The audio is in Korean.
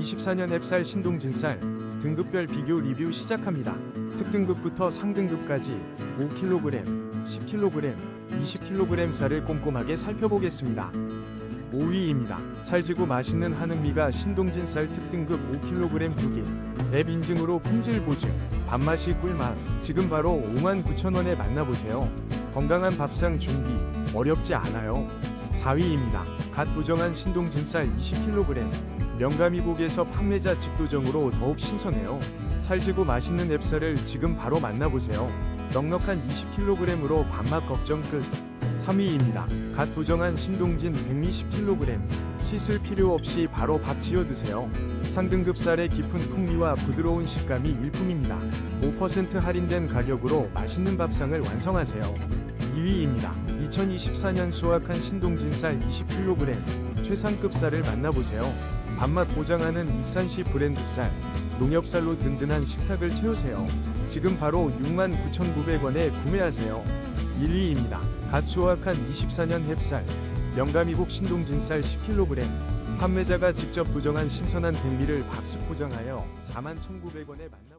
24년 앱살 신동진쌀 등급별 비교 리뷰 시작합니다. 특등급부터 상등급까지 5kg, 10kg, 20kg 쌀을 꼼꼼하게 살펴보겠습니다. 5위입니다. 찰지고 맛있는 한흥미가 신동진쌀 특등급 5kg 2개. 앱 인증으로 품질 보증, 밥맛이 꿀맛. 지금 바로 59,000원에 만나보세요. 건강한 밥상 준비, 어렵지 않아요. 4위입니다. 갓 부정한 신동진쌀 20kg. 명가미국에서 판매자 직도정으로 더욱 신선해요. 찰지고 맛있는 앱쌀을 지금 바로 만나보세요. 넉넉한 20kg으로 밥맛 걱정 끝. 3위입니다. 갓 부정한 신동진 백미 10kg. 씻을 필요 없이 바로 밥 지어 드세요. 상등급 쌀의 깊은 풍미와 부드러운 식감이 일품입니다. 5% 할인된 가격으로 맛있는 밥상을 완성하세요. 2위입니다. 2024년 수확한 신동진 쌀 20kg. 최상급 쌀을 만나보세요. 밥맛 보장하는 익산시 브랜드 쌀. 농협쌀로 든든한 식탁을 채우세요. 지금 바로 69,900원에 구매하세요. 1위입니다. 갓 수확한 24년 햅쌀, 영감이국 신동진 쌀 10kg. 판매자가 직접 부정한 신선한 백미를 박스 포장하여 41,900원에 만나